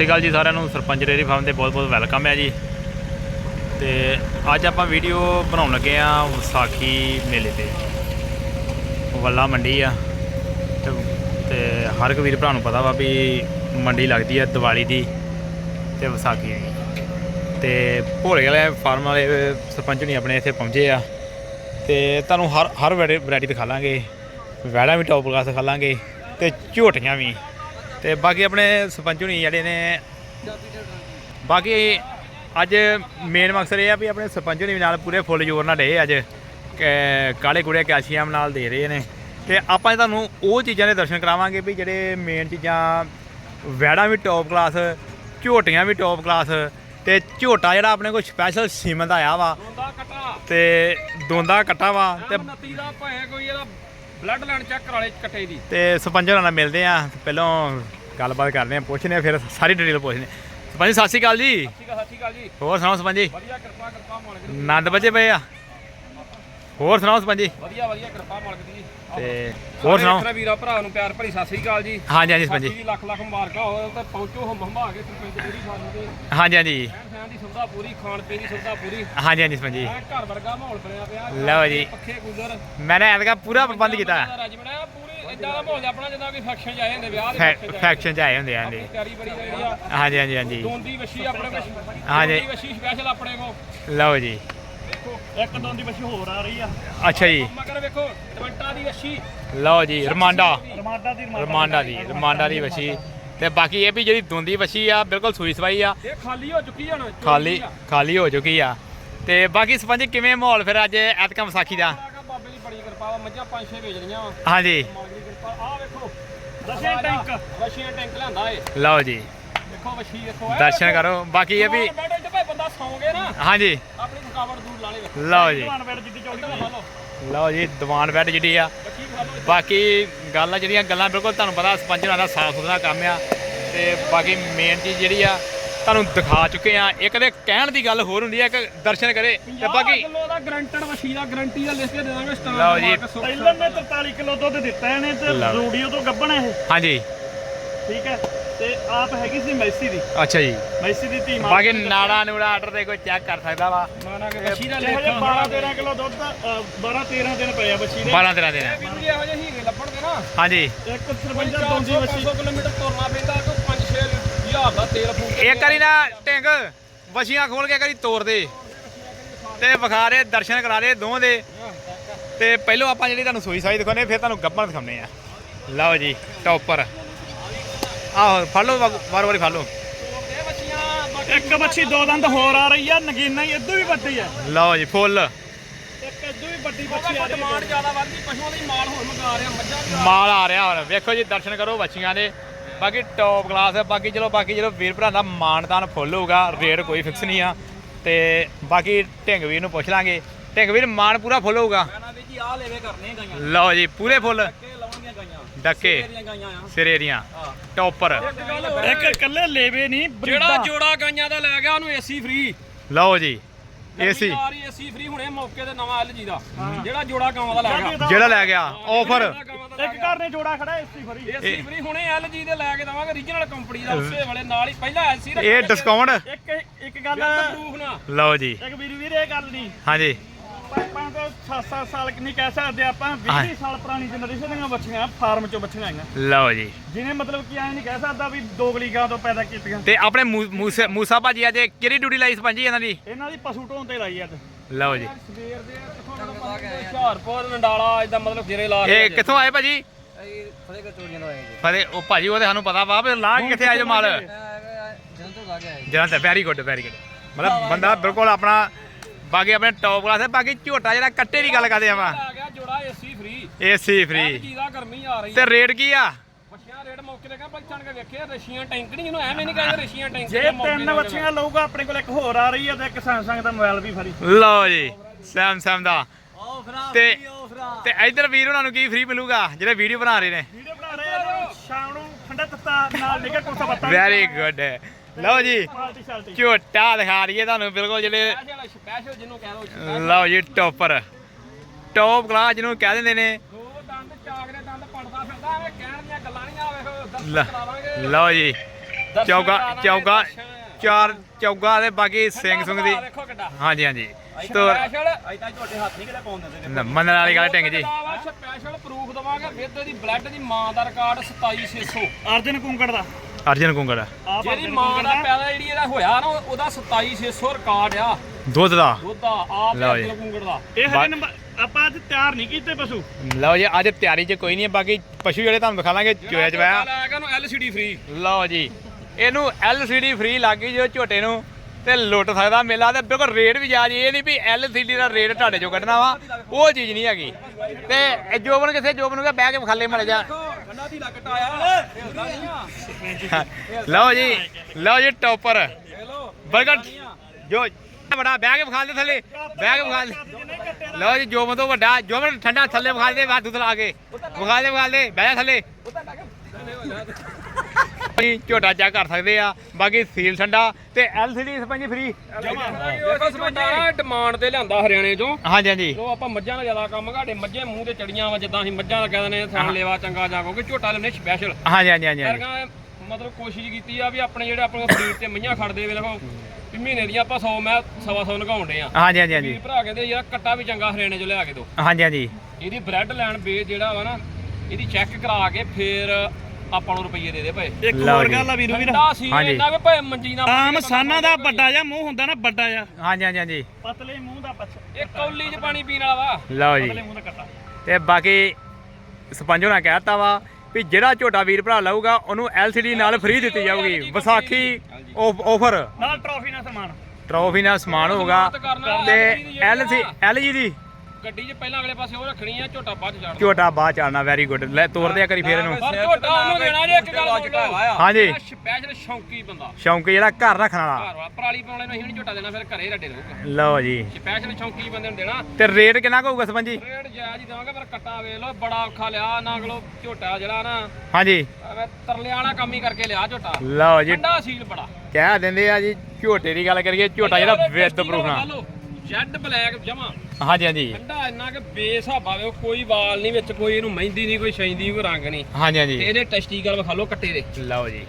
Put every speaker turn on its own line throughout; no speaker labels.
ਸ਼੍ਰੀ ਅਕਾਲ ਜੀ ਸਾਰਿਆਂ ਨੂੰ। ਸਰਪੰਚ ਡੇਅਰੀ ਫਾਰਮ ਤੇ ਬਹੁਤ-ਬਹੁਤ ਵੈਲਕਮ ਹੈ ਜੀ। ਤੇ ਅੱਜ ਆਪਾਂ ਵੀਡੀਓ ਬਣਾਉਣ ਲੱਗੇ ਆ ਵਿਸਾਖੀ ਮੇਲੇ ਤੇ। ਵੱਲਾ ਮੰਡੀ ਆ। ਤੇ ਤੇ ਹਰ ਇੱਕ ਵੀਰ ਭਰਾ ਨੂੰ ਪਤਾ ਵਾ ਵੀ ਮੰਡੀ ਲੱਗਦੀ ਆ ਦੀਵਾਲੀ ਦੀ ਤੇ ਵਿਸਾਖੀ ਦੀ। ਤੇ ਭੋਲੇ ਵਾਲੇ ਫਾਰਮ ਵਾਲੇ ਸਰਪੰਚ ਨਹੀਂ ਆਪਣੇ ਇੱਥੇ ਪਹੁੰਚੇ ਆ। ਤੇ ਤੁਹਾਨੂੰ ਹਰ ਹਰ ਵੈਰਾਈਟੀ ਦਿਖਾ ਲਾਂਗੇ। ਵੈੜਾ ਵੀ ਟੌਪ ਕਲਾਸ ਦਿਖਾ ਲਾਂਗੇ। ਤੇ ਝੋਟੀਆਂ ਵੀ। ਤੇ ਬਾਕੀ ਆਪਣੇ ਸਰਪੰਚ ਹੁਣੀ ਜਿਹੜੇ ਨੇ, ਬਾਕੀ ਅੱਜ ਮੇਨ ਮਕਸਦ ਇਹ ਆ ਵੀ ਆਪਣੇ ਸਰਪੰਚ ਹੁਣੀ ਨਾਲ ਪੂਰੇ ਫੁੱਲ ਜ਼ੋਰ ਨਾਲ ਡੇ ਅੱਜ, ਕ- ਕਾਲੇ ਕੁੜੇ ਕੈਲਸ਼ੀਅਮ ਨਾਲ ਦੇ ਰਹੇ ਨੇ। ਤੇ ਆਪਾਂ ਤੁਹਾਨੂੰ ਉਹ ਚੀਜ਼ਾਂ ਦੇ ਦਰਸ਼ਨ ਕਰਾਵਾਂਗੇ ਵੀ ਜਿਹੜੇ ਮੇਨ ਚੀਜ਼ਾਂ, ਵੈੜਾਂ ਵੀ ਟੌਪ ਕਲਾਸ ਝੋਟੀਆਂ ਵੀ ਟੌਪ ਕਲਾਸ ਤੇ ਝੋਟਾ ਜਿਹੜਾ ਆਪਣੇ ਕੋਲ ਸਪੈਸ਼ਲ ਸੀਮਨ ਦਾ ਆਇਆ ਵਾ
ਦੋਂਦਾ
ਤੇ ਦੋਂਦਾ ਕੱਟਾ ਵਾ, ਤੇ
ਤੇ 29 ਦਾ ਭਾਵੇਂ ਕੋਈ ਇਹਦਾ ਬਲੱਡ ਲਾਈਨ ਚੈੱਕ ਕਰਾ ਲੈ ਕੱਟੇ ਦੀ।
ਤੇ ਸਰਪੰਚ ਹੋਰਾਂ ਨਾਲ ਮਿਲਦੇ ਆ ਪਹਿਲਾਂ ਗੱਲਬਾਤ ਕਰਦੇ ਆ ਪੁੱਛਦੇ ਆ ਫਿਰ ਸਾਰੀ ਡਿਟੇਲ ਪੁੱਛਦੇ ਆ ਸਰਪੰਚ ਸਤਿ ਸ਼੍ਰੀ ਅਕਾਲ ਜੀ।
ਠੀਕ ਆ ਸਤਿ ਸ਼੍ਰੀ ਅਕਾਲ ਜੀ।
ਹੋਰ ਸੁਣਾਓ ਸਰਪੰਚ ਜੀ?
ਵਧੀਆ ਕਿਰਪਾ ਕਿਰਪਾ ਮਾਲਕ ਦੀ।
ਆਨੰਦ ਵਜੇ ਪਏ ਆ? ਹੋਰ ਸੁਣਾਓ ਸਰਪੰਚ ਜੀ?
ਵਧੀਆ ਵਧੀਆ ਕਿਰਪਾ ਮਾਲਕ ਦੀ।
ਤੇ ਹੋਰ ਸੁਣਾਓ?
ਸਾਰੇ ਵੀਰਾ ਭਰਾ ਨੂੰ ਪਿਆਰ ਭਰੀ ਸਤਿ ਸ਼੍ਰੀ ਅਕਾਲ ਜੀ।
ਹਾਂਜੀ ਹਾਂਜੀ ਸਰਪੰਚ ਜੀ
ਲੱਖ ਲੱਖ ਮੁਬਾਰਕਾਂ ਹੋਵੇ ਤੇ ਪਹੁੰਚੋ ਹਮ ਹੰਭਾ ਕੇ ਸਰਪੰਚ ਜਿਹੜੀ ਫਾਰਮ ਤੇ।
ਹਾਂਜੀ ਹਾਂਜੀ।
ਰਹਿਣ ਦੀ ਸੁਵਿਧਾ ਪੂਰੀ ਖਾਣ ਪੀਣ ਦੀ ਸੁਵਿਧਾ ਪੂਰੀ।
ਹਾਂਜੀ ਹਾਂਜੀ ਸਰਪੰਚ ਜੀ
ਘਰ ਵਰਗਾ ਮਾਹੌਲ ਬਣਿਆ ਪਿਆ
ਲਓ ਜੀ।
ਪੱਖੇ ਕੂਲਰ।
ਮੈਨੇ ਐਤਕਾ ਪੂਰਾ ਪ੍ਰਬੰਧ ਕੀਤਾ।
ਰਜਮਣਾ ਪੂਰੀ ਇਦਾਂ ਦਾ ਮਾਹੌਲ ਆਪਣਾ ਜਿੱਦਾਂ ਕੋਈ ਫੰਕਸ਼ਨ ਜਾਏ ਹੁੰਦੇ ਵਿਆਹ ਦੇ 'ਚ
ਫੈਕਸ਼ਨ ਚ ਆਏ ਹੁੰਦੇ ਆ। ਹਾਂਜੀ।
ਤਿਆਰੀ ਬੜੀ ਜਿਹੜੀ ਆ।
ਹਾਂਜੀ ਹਾਂਜੀ ਹਾਂਜੀ।
ਦੋਂਦੀ ਵਸ਼ੀ ਆਪਣੇ ਕੋਲ
ਹਾਂਜੀ।
ਵਸ਼ੀ ਸਪੈਸ਼ਲ ਆਪਣੇ ਕੋਲ।
ਲਓ ਜੀ।
ਦੇਖੋ ਇੱਕ ਦੋਂਦੀ ਵਸ਼ੀ ਹੋਰ ਆ ਰਹੀ ਆ।
ਅੱਛਾ ਜੀ।
ਮਗਰ ਵੇਖੋ ਟਵੰਟਾ ਦੀ ਵਸ਼ੀ
ਲਓ ਜੀ ਰਮਾਂਡਾ।
ਰਮਾਡਾ ਦੀ
ਰਮਾਂਡਾ ਦੀ। ਰਮਾਂਡਾ ਦੀ ਵਛੀ ਤੇ ਬਾਕੀ ਇਹ ਵੀ ਜਿਹੜੀ ਦੁੰਦੀ ਵਛੀ ਆ ਬਿਲਕੁਲ ਸੂਈ ਸਵਾਈ ਆ।
ਇਹ ਖਾਲੀ ਹੋ ਚੁੱਕੀ ਹੁਣ
ਖਾਲੀ ਖਾਲੀ ਹੋ ਚੁੱਕੀ ਆ। ਤੇ ਬਾਕੀ ਸਰਪੰਚ ਕਿਵੇਂ ਮਾਹੌਲ ਫਿਰ ਅੱਜ ਐਤਕਾ ਵਿਸਾਖੀ ਦਾ?
ਆਗਾ ਬਾਬੇ ਦੀ ਬੜੀ ਕਿਰਪਾ ਵਾ ਮੱਝਾਂ ਪੰਜ ਛੇ ਵੇਚ ਰਹੀਆਂ ਵਾ।
ਹਾਂਜੀ।
ਮਾਲਕ ਦੀ ਕਿਰਪਾ। ਆਹ ਵੇਖੋ ਵਸ਼ੀਆਂ ਟੈਂਕ। ਵਸ਼ੀਆਂ ਟੈਂਕ ਲਿਆਂਦਾ ਏ।
ਲਓ ਜੀ।
ਦੇਖੋ ਵਸ਼ੀ ਦੇਖੋ ਇਹ
ਦਰਸ਼ਨ। ਕਰੋ। ਬਾਕੀ ਇਹ ਵੀ
ਬੰਦਾ ਨਾ।
ਹਾਂਜੀ।
ਆਪਣੀ ਥਕਾਵਟ ਦੂਰ ਲਾ ਲੇ ਵੇਖੋ
ਲਓ ਜੀ।
ਬੈਠ ਜਿੱਦੀ ਚੌੜੀ ਖਾ ਲਓ
ਲਓ ਜੀ ਦੀਵਾਨ ਬੈੱਡ ਜਿਹੜੀ ਆ। ਬਾਕੀ ਗੱਲ ਆ ਜਿਹੜੀਆਂ ਗੱਲਾਂ ਬਿਲਕੁਲ ਤੁਹਾਨੂੰ ਪਤਾ ਹੋਣਾ ਦਾ ਸਾਫ਼ ਸੁਥਰਾ ਕੰਮ ਆ। ਤੇ ਬਾਕੀ ਮੇਨ ਚੀਜ਼ ਜਿਹੜੀ ਆ ਤੁਹਾਨੂੰ ਦਿਖਾ ਚੁੱਕੇ ਆ। ਇੱਕ ਦੇ ਕਹਿਣ ਦੀ ਗੱਲ ਹੋਰ ਹੁੰਦੀ ਆ ਇੱਕ ਦਰਸ਼ਨ ਕਰੇ। ਤੇ ਬਾਕੀ
ਕਿਲੋ ਦਾ ਗਰੰਟਡ ਵਸ਼ੀ ਦਾ ਗਰੰਟੀ ਦਾ ਲਿਖ ਕੇ ਦੇ ਦਾਂਗੇ ਸਟਾਰ
ਲਓ ਜੀ।
ਪਹਿਲਾਂ ਨੇ 43 ਕਿਲੋ ਦੁੱਧ ਦਿੱਤਾ ਇਹਨੇ ਤੇ। ਰੂਡੀਓ ਤੋਂ ਗੱਬਣ ਇਹ।
ਹਾਂਜੀ।
ਠੀਕ ਹੈ। ਤੇ ਆਪ ਹੈਗੀ ਸੀ ਮੈਸੀ ਦੀ।
ਅੱਛਾ ਜੀ।
ਮੈਸੀ ਦੀ ਧੀ ਮਾਂ।
ਬਾਕੀ ਨਾੜਾ ਨੂੜਾ ਆਰਡਰ ਤੇ ਕੋਈ ਚੈੱਕ ਕਰ ਸਕਦਾ ਵਾ।
ਮਾਨਾ ਕੇ ਵਸ਼ੀ ਦਾ ਲਿਖ
ਜਿਹੇ 12 13 ਕਿਲੋ ਦੁੱਧ 12 13 ਦਿਨ ਪਏ ਆ ਬੱਚੀ ਦੇ
12 13 ਦਿਨ
ਵੀਰ ਜੀ ਇਹੋ ਜਿਹੇ ਹੀਰੇ ਲੱਭਣਗੇ ਨਾ।
ਹਾਂਜੀ।
ਇੱਕ ਸਰਪੰਚਾ ਦੋਂਦੀ
400
ਬੱਚੀ
ਕਿਲੋਮੀਟਰ ਤੁਰਨਾ ਪੈਂਦਾ ਕੋਈ 5-6 ਹਜ਼ਾਰ ਦਾ ਤੇਲ ਫੂਕ ਕੇ
ਇੱਕ ਵਾਰੀ ਨਾ ਢਿੰਗ ਵਸ਼ੀਆਂ ਖੋਲ ਕੇ ਕਰੀ ਤੋੜ ਦੇ। ਤੇ ਵਿਖਾ ਦੇ ਦਰਸ਼ਨ ਕਰਾ ਦੇ ਦੋਵਾਂ ਦੇ। ਤੇ ਪਹਿਲੋਂ ਆਪਾਂ ਜਿਹੜੀ ਤੁਹਾਨੂੰ ਸੂਈ ਸਾਈ ਦਿਖਾਉਣੇ ਫਿਰ ਤੁਹਾਨੂੰ ਗੱਪਾਂ ਦਿਖਾਉਣੇ ਆ ਲਓ ਜੀ ਟੌਪਰ। ਆਹੋ ਫੜ ਲਓ ਵਾਰ ਵਾਰੀ ਫੜ ਲਓ।
ਇੱਕ ਬੱਚੀ ਦੋ ਦੰਦ ਹੋਰ ਆ ਰਹੀ ਆ ਨਗੀਨਾ ਹੀ ਇਦੋਂ ਵੀ ਵੱਡੀ ਆ।
ਲਓ ਜੀ ਫੁੱਲ।
ਇੱਕ ਇਦੋਂ ਵੀ ਵੱਡੀ ਬੱਚੀ ਆ ਰਹੀ
ਡਿਮਾਂਡ ਜ਼ਿਆਦਾ ਵੱਧਦੀ ਪਸ਼ੂਆਂ ਦੀ ਮਾਲ ਹੁਣ ਮੰਗਾ ਰਹੇ ਆ ਮੱਝਾਂ
ਮਾਲ। ਆ ਰਿਹਾ ਹੁਣ ਵੇਖੋ ਜੀ ਦਰਸ਼ਨ ਕਰੋ ਬੱਚੀਆਂ ਦੇ। ਬਾਕੀ ਟੌਪ ਕਲਾਸ ਹੈ ਬਾਕੀ ਚਲੋ ਬਾਕੀ ਚਲੋ ਵੀਰ ਭਰਾ ਦਾ ਮਾਨਦਾਨ ਫੁੱਲ ਹੋਊਗਾ ਰੇਟ ਕੋਈ ਫਿਕਸ ਨਹੀਂ ਆ। ਤੇ ਬਾਕੀ ਢਿੰਗ ਵੀਰ ਨੂੰ ਪੁੱਛ ਲਾਂਗੇ। ਢਿੰਗ ਵੀਰ ਮਾਨ ਪੂਰਾ ਫੁੱਲ ਹੋਊਗਾ? ਲਓ ਜੀ ਪੂਰੇ ਫੁੱਲ। ਡੱਕੇ
ਤੇਰੀਆਂ ਗਾਈਆਂ ਆ
ਸਿਰੇ ਦੀਆਂ ਟੌਪਰ।
ਇੱਕ
ਇਕੱਲੇ ਲੇਵੇ ਨਹੀਂ
ਜਿਹੜਾ ਜੋੜਾ ਗਾਈਆਂ ਦਾ ਲੈ ਗਿਆ ਉਹਨੂੰ ਏਸੀ ਫ੍ਰੀ
ਲਓ ਜੀ ਏਸੀ।
ਏਸੀ ਫ੍ਰੀ ਹੁਣੇ ਮੌਕੇ ਤੇ ਨਵਾਂ ਐਲਜੀ ਦਾ। ਜਿਹੜਾ ਜੋੜਾ ਗਾਵਾਂ ਦਾ ਲੈ ਗਿਆ।
ਜਿਹੜਾ ਲੈ ਗਿਆ ਆਫਰ
ਇੱਕ ਘਰ ਨੇ ਜੋੜਾ ਖੜਾ ਏਸੀ ਫਰੀ
ਏਸੀ ਫ੍ਰੀ ਹੁਣੇ ਐਲਜੀ ਦੇ ਲੈ ਕੇ ਦਵਾਂਗੇ ਰੀਜਨਲ ਕੰਪਨੀ ਦਾ ਉਸੇ ਵਾਲੇ ਨਾਲ ਹੀ। ਪਹਿਲਾਂ ਐਲਸੀ
ਇਹ ਡਿਸਕਾਊਂਟ
ਇੱਕ ਇੱਕ ਗੱਲ
ਲਓ ਜੀ।
ਇੱਕ ਵੀਰ ਵੀਰ ਇਹ ਗੱਲ ਨਹੀਂ।
ਹਾਂਜੀ।
ਆਪਾਂ ਤਾਂ 7-7 ਸਾਲ ਨਹੀਂ ਕਹਿ ਸਕਦੇ ਆਪਾਂ 20 ਸਾਲ ਪੁਰਾਣੀ ਜਨਰੇਸ਼ਨ ਦੀਆਂ ਬੱਚੀਆਂ ਫਾਰਮ ਚੋਂ ਬੱਚੀਆਂ ਆਈਆਂ।
ਲਓ ਜੀ।
ਜਿਹਨੇ ਮਤਲਬ ਕਿ ਐਂ ਨਹੀਂ ਕਹਿ ਸਕਦਾ ਵੀ ਦੋਗਲੀ ਗਾਂ ਤੋਂ ਪੈਦਾ ਕੀਤੀਆਂ।
ਤੇ ਆਪਣੇ ਮੂ- ਮੂਸੇ- ਮੂਸਾ ਭਾਜੀ ਅੱਜ ਕਿਹੜੀ ਡਿਊਟੀ ਲਾਈ ਸਰਪੰਚ ਜੀ ਇਹਨਾਂ ਦੀ?
ਇਹਨਾਂ ਦੀ ਪਸ਼ੂ ਢੋਣ ਤੇ ਲਾਈ ਅੱਜ।
ਲਓ ਜੀ।
ਸਵੇਰ ਦੇ ਕਿੱਥੋਂ ਹੁਸ਼ਿਆਰਪੁਰ ਨੰਡਾਲਾ ਇਦਾਂ ਮਤਲਬ ਫੇਰੇ ਲਾ
ਇਹ ਕਿੱਥੋਂ ਆਏ ਭਾਜੀ?
ਫਤਿਹਗੜ੍ਹ ਚੋਰੀਆਂ ਤੋਂ ਆਏ ਜੀ।
ਫਰੇ ਉਹ ਭਾਜੀ ਉਹਦੇ ਸਾਨੂੰ ਪਤਾ ਵਾ ਕੇ ਕਿੱਥੇ ਆਜੋ ਮਾਲ।
ਜਨਮ ਤੋਂ ਲਾ ਕੇ ਆਏ
ਜਨਾਂ ਤੇ ਵੈਰੀ ਗੁੱਡ ਵੈਰੀ ਗੁੱਡ ਮਤਲਬ ਬੰਦਾ ਬਿਲਕੁਲ ਆਪਣਾ ਬਾਕੀ ਆਪਣੇ ਟੌਪ ਕਲਾਸ ਹੈ ਬਾਕੀ ਝੋਟਾ ਜਿਹੜਾ ਕੱਟੇ ਦੀ ਗੱਲ ਕਰਦੇ ਆ ਵਾ
ਆ ਗਿਆ ਜੋੜਾ AC free
AC free
LG ਦਾ ਗਰਮੀ ਆ ਰਹੀ।
ਤੇ ਰੇਟ ਕੀ ਆ?
ਬੱਚਿਆਂ ਰੇਟ ਮੌਕੇ ਤੇ ਕਹਿੰਦਾ ਪਛਾਣ ਕੇ ਵੇਖਿਆ ਰਸ਼ੀਆਂ ਟੈਂਕ ਨਹੀਂ ਜਿਹਨੂੰ ਐਵੇਂ ਨਹੀਂ ਕਹਿੰਦੇ ਰਸ਼ੀਆਂ ਟੈਂਕ
ਜੇ ਤਿੰਨ ਬੱਚੀਆਂ ਲਊਗਾ ਆਪਣੇ ਕੋਲ ਇੱਕ ਹੋਰ ਆ ਰਹੀ ਹੈ ਤੇ ਇੱਕ ਸੈਮਸੰਗ ਦਾ ਮੋਬਾਈਲ ਵੀ ਫਰੀ
ਲਓ ਜੀ ਸੈਮਸੰਗ ਦਾ।
ਆਓ ਫਰਾ
ਤੇ
ਆਓ ਫਰਾ
ਤੇ ਇੱਧਰ ਵੀਰ ਉਹਨਾਂ ਨੂੰ ਕੀ ਫ੍ਰੀ ਮਿਲੂਗਾ ਜਿਹੜੇ ਵੀਡੀਓ ਬਣਾ ਰਹੇ ਨੇ?
ਵੀਡੀਓ ਬਣਾ ਰਹੇ ਆ ਸ਼ਾਮ ਨੂੰ ਠੰਡਾ ਤੱਤਾ ਨਾਲ ਨਿਕਲ ਕੋਸਾ ਬੱਤਾ
ਵੈਰੀ ਗੁੱਡ ਲਓ ਜੀ। ਝੋਟਾ ਦਿਖਾ ਰਹੀਏ ਤੁਹਾਨੂੰ ਬਿਲਕੁਲ ਜਿਹੜੇ
ਸਪੈਸ਼ਲ ਸਪੈਸ਼ਲ ਜਿਹਨੂੰ ਕਹਿ ਲਓ
ਲਓ ਜੀ ਟੌਪਰ। ਟੌਪ ਕਲਾਸ ਜਿਹਨੂੰ ਕਹਿ ਦਿੰਦੇ ਨੇ। ਲਓ ਜੀ। ਚੌਗਾ ਚੌਗਾ। ਚਾਰ ਚੌਗਾ ਦੇ ਬਾਕੀ ਸਿੰਘ ਸੁੰਗ ਦੀ ਹਾਂਜੀ ਹਾਂਜੀ। ਤੋਰ
ਸਪੈਸ਼ਲ
ਐਦਾਂ ਝੋਟੇ ਹੱਥ ਨਹੀਂ ਕਿਤੇ ਪਾਉਂਦੇ ਤੇ
ਨ- ਮੰਨਣ ਵਾਲੀ ਗੱਲ ਟਿੰਗ ਜੀ।
ਸਪੈਸ਼ਲ ਪ੍ਰੂਫ ਦਵਾਂਗੇ ਵਿਦ ਦੀ ਬਲੱਡ ਦੀ ਮਾਂ ਦਾ ਰਿਕਾਰਡ 27600
ਅਰਜਨ ਕੁੰਕੜ ਦਾ।
ਅਰਜਨ ਕੁੰਗੜ
ਜਿਹੜੀ ਮਾਂ ਦਾ ਪੈਦਾ ਜਿਹੜੀ ਇਹਦਾ ਹੋਇਆ ਨਾ ਉਹਦਾ 27600 ਰਿਕਾਰਡ ਆ।
ਦੁੱਧ ਦਾ।
ਦੁੱਧ ਦਾ ਆਪ
ਲਓ ਜੀ।
ਅਰਜਨ ਕੁੰਗੜ ਦਾ।
ਇਹ ਹਰੇ ਨੰਬਰ ਆਪਾਂ ਅੱਜ ਤਿਆਰ ਨਹੀਂ ਕੀਤੇ ਪਸ਼ੂ।
ਲਓ ਜੀ ਅੱਜ ਤਿਆਰੀ 'ਚ ਕੋਈ ਨਹੀਂ ਹੈ ਬਾਕੀ ਪਸ਼ੂ ਜਿਹੜੇ ਤੁਹਾਨੂੰ ਦਿਖਾਵਾਂਗੇ ਚੋਇਆ ਚਵਾਇਆ
ਲਾਇਆ ਉਹਨੂੰ ਐਲਸੀਡੀ ਫ੍ਰੀ
ਲਓ ਜੀ ਇਹਨੂੰ LCD ਫ੍ਰੀ ਲੱਗ ਗਈ ਜੋ ਝੋਟੇ ਨੂੰ। ਤੇ ਲੁੱਟ ਸਕਦਾ ਮੇਲਾ ਤੇ ਬਿਲਕੁਲ ਰੇਟ ਵੀ ਜਾ ਇਹ ਨਹੀਂ ਵੀ LCD ਦਾ ਰੇਟ ਤੁਹਾਡੇ ਚੋਂ ਕੱਢਣਾ ਵਾ, ਉਹ ਚੀਜ਼ ਨਹੀਂ ਹੈਗੀ। ਤੇ ਜੋਬਨ ਕਿੱਥੇ, ਜੋਬਨ ਨੂੰ ਕਿਹਾ ਬਹਿ ਕੇ ਵਿਖਾਲੇ ਮੜ ਜਾ ਲਓ ਜੀ ਲਓ ਜੀ ਟੌਪਰ।
ਦੇਖ
ਬਰਗਰ ਜੋ ਬੜਾ ਬਹਿ ਕੇ ਵਿਖਾ ਦੇ ਥੱਲੇ, ਬਹਿ ਕੇ ਵਿਖਾ ਦੇ। ਲਓ ਜੀ, ਜੋਬਨ ਤੋਂ ਵੱਡਾ, ਜੋਬਨ ਠੰਡਾ ਥੱਲੇ ਵਿਖਾ ਦੇ ਬਾਤ ਲਾ ਕੇ। ਵਿਖਾ ਦੇ ਵਿਖਾ ਦੇ, ਬਹਿ ਜਾ ਥੱਲੇ। ਜੀ ਝੋਟਾ ਚੈੱਕ ਕਰ ਸਕਦੇ ਆ। ਬਾਕੀ ਸੀਲ ਠੰਡਾ ਤੇ LCD ਸਪੰਜ ਫ੍ਰੀ
ਸਰਪੰਚਾ ਡਿਮਾਂਡ ਤੇ ਲਿਆਂਦਾ ਹਰਿਆਣੇ ਚੋਂ।
ਹਾਂਜੀ ਹਾਂਜੀ।
ਲੋ ਆਪਾਂ ਮੱਝਾਂ ਦਾ ਜ਼ਿਆਦਾ ਕੰਮ ਘਾਟੇ। ਮੱਝੇ ਮੂੰਹ ਤੇ ਚੜੀਆਂ ਵਾ ਜਿੱਦਾਂ ਅਸੀਂ ਮੱਝਾਂ ਦਾ ਕਹਿੰਦੇ ਨੇ ਥਾਣ ਲੇਵਾ ਚੰਗਾ ਜਾ ਕਿਉਂਕਿ ਝੋਟਾ ਲੈਣੇ ਸਪੈਸ਼ਲ
ਹਾਂਜੀ ਹਾਂਜੀ ਹਾਂਜੀ
ਮਤਲਬ ਕੋਸ਼ਿਸ਼ ਕੀਤੀ ਆ ਵੀ ਆਪਣੇ ਜਿਹੜੇ ਆਪਣੇ ਬਰੀਡ ਤੇ ਮੱਝਾਂ ਖੜਦੇ ਵੇ ਵੀ ਮਹੀਨੇ ਦੀਆਂ ਆਪਾਂ 100 ਮੈਂ ਸਵਾ 100 ਨਗਾਉਂਦੇ ਆ।
ਹਾਂਜੀ ਹਾਂਜੀ ਹਾਂਜੀ।
ਭਰਾ ਕਹਿੰਦੇ ਯਾਰ ਕੱਟਾ ਵੀ ਚੰਗਾ ਹਰਿਆਣੇ ਚੋਂ ਲਿਆ ਕੇ ਦੋ।
ਹਾਂਜੀ ਹਾਂਜੀ।
ਇਹਦੀ ਬ੍ਰੈਡ ਲੈਣ ਬੇ ਜਿਹੜਾ ਵਾ ਨਾ ਇਹਦੀ ਚੈੱਕ ਕਰਾ ਕੇ ਫੇਰ ਆਪਾਂ ਨੂੰ ਰੁਪਈਏ ਦੇ ਦੇ ਭਾਈ।
ਇੱਕ
ਲਓ
ਹੋਰ
ਜੀ।
ਗੱਲ ਆ ਵੀਰੂ ਵੀਰ।
ਠੰਡਾ ਸੀ
ਹਾਂਜੀ।
ਇਹਨਾਂ ਵੀ ਭਾਵੇਂ ਮੰਜੀ ਨਾ
ਆਮ ਸਾਨਾ ਦਾ ਵੱਡਾ ਜਿਹਾ ਮੂੰਹ ਹੁੰਦਾ ਨਾ ਵੱਡਾ ਜਿਹਾ।
ਹਾਂਜੀ ਹਾਂਜੀ ਹਾਂਜੀ।
ਪਤਲੇ ਮੂੰਹ ਦਾ ਪੱਛ
ਇਹ ਕੌਲੀ 'ਚ ਪਾਣੀ ਪੀਣ ਵਾਲਾ ਵਾ।
ਲਓ ਜੀ।
ਪਤਲੇ ਮੂੰਹ ਦਾ ਕੱਟਾ।
ਤੇ ਬਾਕੀ ਸਪੰਜੋ ਨੇ ਕਹਿਤਾ ਵਾ ਵੀ ਜਿਹੜਾ ਝੋਟਾ ਵੀਰ ਭਰਾ ਲਊਗਾ ਉਹਨੂੰ LCD ਨਾਲ ਫ੍ਰੀ ਦਿੱਤੀ ਜਾਊਗੀ। ਵਿਸਾਖੀ ਆਫਰ
ਨਾਲ ਟਰੋਫੀ ਨਾਲ ਸਮਾਨ।
ਟਰੋਫੀ ਨਾਲ ਸਮਾਨ ਹੋਊਗਾ। ਤੇ LC LG ਦੀ
ਗੱਡੀ 'ਚ ਪਹਿਲਾਂ ਅਗਲੇ ਪਾਸੇ ਉਹ ਰੱਖਣੀ ਆ ਝੋਟਾ ਬਾਅਦ 'ਚ ਚਾੜਨਾ
ਝੋਟਾ ਬਾਅਦ ਚਾੜਨਾ ਵੈਰੀ ਗੁੱਡ ਲੈ ਤੋਰ ਦਿਆ ਕਰੀ ਫੇਰ ਇਹਨੂੰ।
ਪਰ ਝੋਟਾ ਉਹਨੂੰ ਦੇਣਾ ਜੇ ਇੱਕ ਗੱਲ ਸੁਣ ਲਓ।
ਹਾਂਜੀ।
ਸਪੈਸ਼ਲ ਸ਼ੌਂਕੀ ਬੰਦਾ।
ਸ਼ੌਂਕ ਜਿਹੜਾ ਘਰ ਰੱਖਣ ਵਾਲਾ।
ਘਰ ਵਾਲਾ ਪਰਾਲੀ ਪਾਉਣੇ ਨੂੰ ਅਸੀਂ ਨਹੀਂ ਝੋਟਾ ਦੇਣਾ ਫਿਰ ਘਰੇ ਰੱਡੇ ਰਹੂਗਾ।
ਲਓ ਜੀ।
ਸਪੈਸ਼ਲ ਸ਼ੌਂਕੀ ਬੰਦੇ ਨੂੰ ਦੇਣਾ।
ਤੇ ਰੇਟ ਕਿੰਨਾ ਕੁ ਹੋਊਗਾ ਸਪੰਜੀ
ਰੇਟ ਜਾਇਜ਼ ਹੀ ਦੇਵਾਂਗੇ ਪਰ ਕੱਟਾ ਵੇਖ ਲਓ ਬੜਾ ਔਖਾ ਲਿਆ। ਨਾ ਅਗਲੋ ਝੋਟਾ ਜਿਹੜਾ ਨਾ
ਹਾਂਜੀ।
ਐਵੇਂ ਤਰਲੇ ਵਾਲਾ ਕੰਮ ਹੀ ਕਰਕੇ ਲਿਆ ਝੋਟਾ।
ਲਓ ਜੀ।
ਠੰਡਾ ਸੀਲ ਬੜਾ।
ਕਹਿ ਦਿੰਦੇ ਆ ਜੀ ਝੋਟੇ ਦੀ ਗੱਲ ਕਰੀਏ ਝੋਟਾ ਜਿਹੜਾ ਵਿਦ ਪ੍ਰੂਫ ਨਾਲ।
ਜੈਡ ਬਲੈਕ ਜਮਾ।
ਹਾਂਜੀ ਹਾਂਜੀ।
ਠੰਡਾ ਇੰਨਾ ਕਿ ਬੇਸਾਬਾ ਵੇ ਕੋਈ ਵਾਲ ਨਹੀਂ ਵਿੱਚ ਕੋਈ ਇਹਨੂੰ ਮਹਿੰਦੀ ਨਹੀਂ ਕੋਈ ਸ਼ੈਂਦੀ ਕੋਈ ਰੰਗ ਨਹੀਂ।
ਹਾਂਜੀ
ਤੇ
ਹਾਂਜੀ
ਇਹਦੇ ਟੈਸਟੀਕਲ ਵਿਖਾ ਲਓ ਕੱਟੇ ਦੇ।
ਲਓ ਜੀ।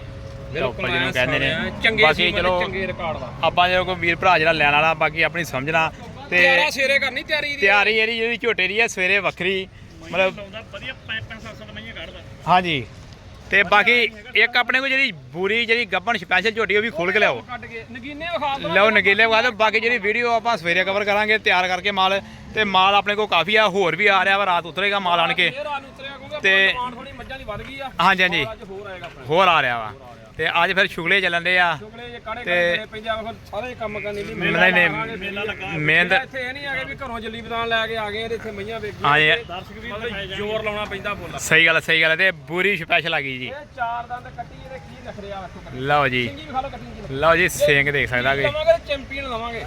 ਬਿਲਕੁਲ
ਜਿਹਨੂੰ ਕਹਿੰਦੇ ਨੇ।
ਚੰਗੇ
ਬਾਕੀ
ਸੀ
ਚਲੋ
ਚੰਗੇ ਰਿਕਾਰਡ ਦਾ
ਆਪਾਂ ਜਦੋਂ ਕੋਈ ਵੀਰ ਭਰਾ ਜਿਹੜਾ ਲੈਣ ਵਾਲਾ ਬਾਕੀ ਆਪਣੀ ਸਮਝਣਾ। ਤੇ
ਤਿਆਰਾ ਸੇਰੇ ਕਰਨੀ ਤਿਆਰੀ ਦੀ
ਤਿਆਰੀ ਜਿਹੜੀ ਜਿਹੜੀ ਝੋਟੇ ਦੀ ਹੈ ਸਵੇਰੇ ਵੱਖਰੀ। ਮਤਲਬ
ਲਾਉਂਦਾ ਵਧੀਆ 5-5 7 ਮਹੀਨੇ ਕੱਢਦਾ।
ਹਾਂਜੀ। ਤੇ ਬਾਕੀ ਇੱਕ ਆਪਣੇ ਕੋਲ ਜਿਹੜੀ ਬੂਰੀ ਜਿਹੜੀ ਗੱਬਣ ਸਪੈਸ਼ਲ ਝੋਟੀ ਉਹ ਵੀ ਖੋਲ ਕੇ ਲਿਆਓ।
ਕੱਟ ਕੇ ਨਗੀਨੇ ਵਿਖਾ ਦੋ
ਲਓ ਨਗੀਲੇ ਬਾਅਦ ਬਾਕੀ ਜਿਹੜੀ ਵੀਡੀਓ ਆਪਾਂ ਸਵੇਰੇ ਕਵਰ ਕਰਾਂਗੇ ਤਿਆਰ ਕਰਕੇ ਮਾਲ ਤੇ ਮਾਲ ਆਪਣੇ ਕੋਲ ਕਾਫੀ ਆ ਹੋਰ ਵੀ ਆ ਰਿਹਾ ਵਾ ਰਾਤ ਉਤਰੇਗਾ ਮਾਲ ਆਣ ਕੇ।
ਉਤਰਿਆ ਕਿਉਂਕਿ
ਤੇ-
ਤੇ ਥੋੜੀ ਮੱਝਾਂ ਦੀ ਵੱਧ ਗਈ ਆ।
ਹਾਂਜੀ ਹਾਂਜੀ।
ਅੱਜ ਹੋਰ ਆਏਗਾ ਆਪਣਾ।
ਹੋਰ ਆ ਰਿਹਾ ਵਾ। ਤੇ ਅੱਜ ਫਿਰ ਸ਼ੁਗਲੇ ਚੱਲਣ ਦੇ ਆ।
ਚੁਗਲੇ ਜੇ ਕਾੜੇ
ਤੇ-
ਕਾੜੇ ਪੈਂਦੇ ਆ ਸਾਰੇ ਕੰਮ ਕਰਨੇ ਲਈ
ਨਹੀਂ ਨਹੀਂ
ਮੇਲਾ ਲੱਗਾ
ਮਿਹਨਤ
ਇੱਥੇ ਇਹ ਨਹੀਂ ਆ ਕਿ ਵੀ ਘਰੋਂ ਜੱਲੀ ਬਦਾਨ ਲੈ ਕੇ ਆ ਗਏ ਤੇ ਇੱਥੇ ਮਈਆਂ ਵੇਖੀਆਂ
ਹਾਂਜੀ।
ਦਰਸ਼ਕ ਵੀ
ਮਤਲਬ ਜ਼ੋਰ ਲਾਉਣਾ ਪੈਂਦਾ ਬੋਲਾ
ਸਹੀ ਗੱਲ ਹੈ, ਸਹੀ ਗੱਲ ਹੈ ਤੇ ਬੂਰੀ ਸਪੈਸ਼ਲ ਆ ਗਈ ਜੀ।
ਇਹ ਚਾਰ ਦੰਦ ਕੱਟੀ ਇਹਦੇ ਕੀ ਨਖਰੇ ਆ ਵੇਖੋ ਕੱਟੀ।
ਲਓ ਜੀ।
ਸਿੰਗੀ ਲਓ ਕੱਟੀ ਜੀ
ਲਓ। ਜੀ ਸਿੰਘ ਦੇਖ ਸਕਦਾ ਕਿ
ਲਵਾਂਗੇ ਚੈਂਪੀਅਨ ਲਵਾਂਗੇ।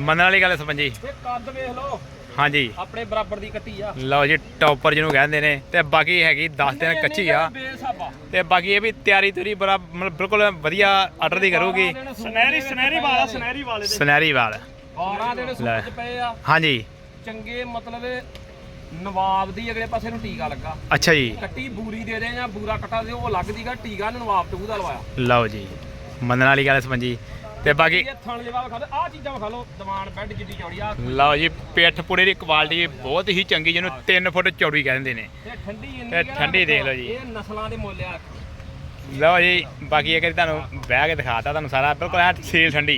ਮੰਨਣ ਵਾਲੀ ਗੱਲ ਸਮਝੀ
ਇਹ ਕੱਦ ਵੇਖ ਲਓ।
ਹਾਂਜੀ।
ਆਪਣੇ ਬਰਾਬਰ ਦੀ ਕੱਟੀ ਆ।
ਲਓ ਜੀ ਟੌਪਰ ਜਿਹਨੂੰ ਕਹਿੰਦੇ ਨੇ। ਤੇ ਬਾਕੀ ਹੈਗੀ 10 ਦਿਨ ਕੱਚੀ ਆ। ਤੇ ਬਾਕੀ ਇਹ ਵੀ ਤਿਆਰੀ ਤੁਰੀ ਬੜਾ ਮਤਲਬ ਬਿਲਕੁਲ ਵਧੀਆ ਆਰਡਰ ਦੀ ਕਰੂਗੀ।
ਸੁਨਹਿਰੀ ਸੁਨਹਿਰੀ ਵਾਲਾ ਸੁਨਹਿਰੀ ਵਾਲੇ ਦੇ
ਸੁਨਹਿਰੀ ਵਾਲ।
12 ਦਿਨ। ਸੁੱਚ ਪਏ ਆ।
ਹਾਂਜੀ।
ਚੰਗੇ ਮਤਲਬ ਨਵਾਬ ਦੀ ਅਗਲੇ ਪਾਸੇ ਨੂੰ ਟੀਕਾ ਲੱਗਾ।
ਅੱਛਾ ਜੀ।
ਕੱਟੀ ਬੂਰੀ ਦੇ ਦੇ ਜਾਂ ਬੂਰਾ ਕੱਟਾ ਦੇ ਉਹ ਅਲੱਗ ਦੀਗਾ ਟੀਕਾ ਨਵਾਬ ਟੂ ਦਾ ਲਵਾਇਆ।
ਲਓ ਜੀ। ਮੰਨਣ ਵਾਲੀ ਗੱਲ ਸਮਝੀ। ਤੇ ਬਾਕੀ
ਇਹ ਥਣ ਜਵਾ ਵਿਖਾ ਦੇ ਆਹ ਚੀਜ਼ਾਂ ਵਿਖਾ ਲਓ। ਦੀਵਾਨ ਬੈੱਡ ਜਿੱਡੀ ਚੌੜੀ ਆ
ਲਓ ਜੀ ਪਿੱਠ ਪੁੜੇ ਦੀ ਕੁਆਲਿਟੀ ਬਹੁਤ ਹੀ ਚੰਗੀ ਜਿਹਨੂੰ 3 ਫੁੱਟ ਚੌੜੀ ਕਹਿੰਦੇ ਨੇ।
ਤੇ ਠੰਡੀ ਇੰਨੀ
ਤੇ
ਆ ਨਾ
ਠੰਡੀ ਦੇਖ ਲਓ ਜੀ।
ਇਹ ਨਸਲਾਂ ਦੇ ਮੁੱਲ ਆ।
ਲਓ ਜੀ ਬਾਕੀ ਇਹ ਕਰੀ ਤੁਹਾਨੂੰ ਬਹਿ ਕੇ ਦਿਖਾਤਾ ਤੁਹਾਨੂੰ ਸਾਰਾ। ਬਿਲਕੁਲ ਐ ਸੀਲ ਠੰਡੀ।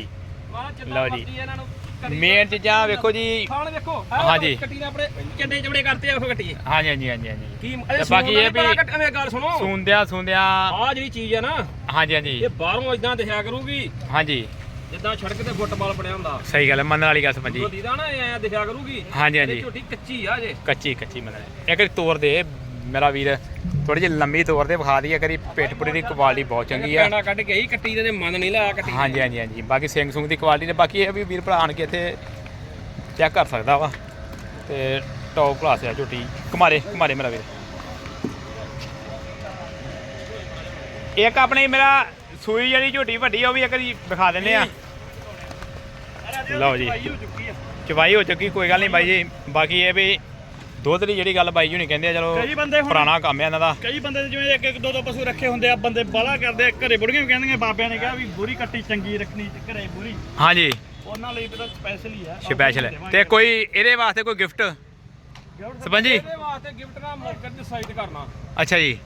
ਜਿੱਦਾਂ
ਲਓ ਜੀ।
ਮਰਜ਼ੀ ਇਹਨਾਂ ਨੂੰ ਕਰੀ
ਮੇਨ ਚੀਜ਼ਾਂ ਵੇਖੋ ਜੀ।
ਖਾਣ ਵੇਖੋ।
ਹਾਂਜੀ।
ਕੱਟੀ ਨੇ ਆਪਣੇ ਕਿੰਨੇ ਚਮੜੇ ਕਰਤੇ ਆ ਵੇਖੋ ਕੱਟੀ
ਹਾਂਜੀ ਹਾਂਜੀ ਹਾਂਜੀ ਹਾਂਜੀ।
ਕੀ
ਤੇ ਬਾਕੀ ਇਹ ਵੀ-
ਐਵੇਂ ਗੱਲ ਸੁਣੋ।
ਸੁੰਦਿਆ ਸੁੰਦਿਆ।
ਆਹ ਜਿਹੜੀ ਚੀਜ਼ ਆ ਨਾ
ਹਾਂਜੀ ਹਾਂਜੀ।
ਇਹ ਬਾਹਰੋਂ ਇਦਾਂ ਦਿਖਿਆ ਕਰੂਗੀ।
ਹਾਂਜੀ।
ਜਿੱਦਾਂ ਸੜਕ ਤੇ ਫੁੱਟਬਾਲ ਬਣਿਆ ਹੁੰਦਾ।
ਸਹੀ ਗੱਲ ਹੈ, ਮੰਨਣ ਵਾਲੀ ਗੱਲ ਸਮਝੀ।
ਉਹ ਦੀਦਾ ਨਾ ਐ ਦਿਖਿਆ ਕਰੂਗੀ
ਹਾਂਜੀ, ਹਾਂਜੀ।
ਝੋਟੀ ਕੱਚੀ ਆ ਜੇ।
ਕੱਚੀ ਕੱਚੀ ਮੰਨਣ। ਇੱਕ ਤੋਰ ਦੇ ਮੇਰਾ ਵੀਰ ਥੋੜੀ ਜਿਹੀ ਲੰਮੀ ਤੋਰ ਦੇ ਵਿਖਾ ਦੀ ਕਰੀ ਪਿੱਠ ਪੁੜੇ ਦੀ ਕੁਆਲਿਟੀ ਬਹੁਤ ਚੰਗੀ ਆ।
ਪੈਣਾ ਕੱਢ ਕੇ ਹੀ ਕੱਟੀ ਦੇ ਮਨ ਨਹੀਂ ਲਾਇਆ ਕੱਟੀ
ਹਾਂਜੀ ਹਾਂਜੀ ਹਾਂਜੀ। ਬਾਕੀ ਸਿੰਘ ਸੁੰਗ ਦੀ ਕੁਆਲਿਟੀ ਨੇ ਬਾਕੀ ਇਹ ਵੀ ਵੀਰ ਭਰਾ ਆਣ ਕੇ ਇੱਥੇ ਚੈੱਕ ਕਰ ਸਕਦਾ ਵਾ। ਤੇ ਟੌਪ ਕਲਾਸ ਆ ਝੋਟੀ। ਕੁਮਾਰੇ ਕੁਮਾਰੇ ਮੇਰਾ ਵੀਰ। ਇੱਕ ਆਪਣੀ ਮੇਰਾ ਸੂਈ ਜਿਹੜੀ ਝੋਟੀ ਵੱਡੀ ਆ ਉਹ ਵੀ ਇੱਕ ਵਾਰੀ ਵਿਖਾ ਦਿੰਦੇ ਆ। ਲਓ ਜੀ। ਚਵਾਈ ਹੋ ਚੁੱਕੀ ਕੋਈ ਗੱਲ ਨਹੀਂ ਬਾਈ ਜੀ। ਬਾਕੀ ਇਹ ਵੀ ਦੁੱਧ ਦੀ ਜਿਹੜੀ ਗੱਲ ਬਾਈ ਜੀ ਹੁਣੀ ਕਹਿੰਦੇ ਆ ਚਲੋ
ਕਈ ਬੰਦੇ ਹੁਣ-
ਪੁਰਾਣਾ ਕੰਮ ਹੈ ਇਹਨਾਂ ਦਾ।
ਕਈ ਬੰਦੇ ਜਿਵੇਂ ਇੱਕ ਇੱਕ ਦੋ ਦੋ ਪਸ਼ੂ ਰੱਖੇ ਹੁੰਦੇ ਆ ਬੰਦੇ ਬਾਲਾ ਕਰਦੇ ਆ ਘਰੇ ਬੁੜੀਆਂ ਵੀ ਕਹਿੰਦੀਆਂ ਬਾਬਿਆਂ ਨੇ ਕਿਹਾ ਵੀ ਬੁਰੀ ਕੱਟੀ ਚੰਗੀ ਰੱਖਣੀ ਤੇ ਘਰੇ ਬੁਰੀ।
ਹਾਂਜੀ।
ਉਹਨਾਂ ਲਈ ਤਾਂ ਸਪੈਸ਼ਲ ਹੀ ਆ।
ਸਪੈਸ਼ਲ ਹੈ। ਤੇ ਕੋਈ ਇਹਦੇ ਵਾਸਤੇ ਕੋਈ ਗਿਫਟ ਸਰਪੰਚ ਜੀ
ਇਹਦੇ ਵਾਸਤੇ ਗਿਫਟ ਨਾ ਮੌਕੇ ਤੇ ਡਿਸਾਈਡ ਕਰਨਾ।
ਅੱਛਾ ਜੀ।